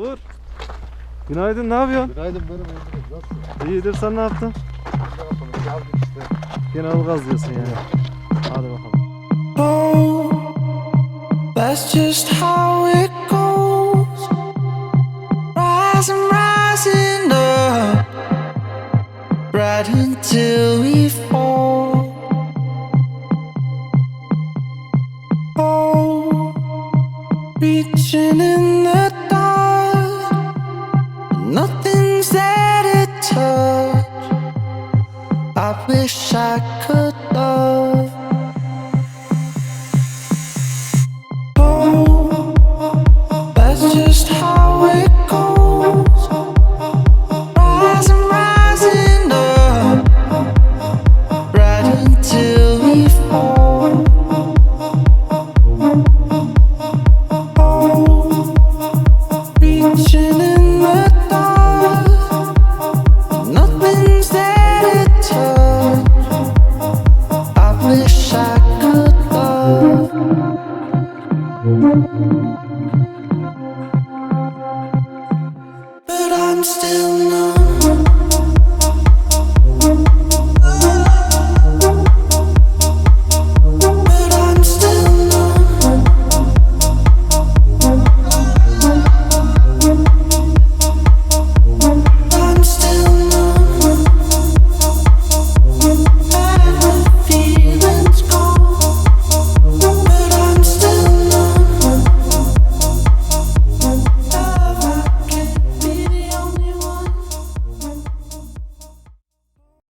Uğur. Günaydın ne yapıyorsun? Günaydın benim Emre'm. Nasılsın? İyidir sen ne yaptın? Ne yapalım? Geldik işte. Gene Ilgaz diyorsun yani. Hadi bakalım. Oh, that's just how it goes. Rising, rising up, right until we fall. Oh, reaching in the dark, Wish I could love. Oh, that's just how it goes. But I'm still numb.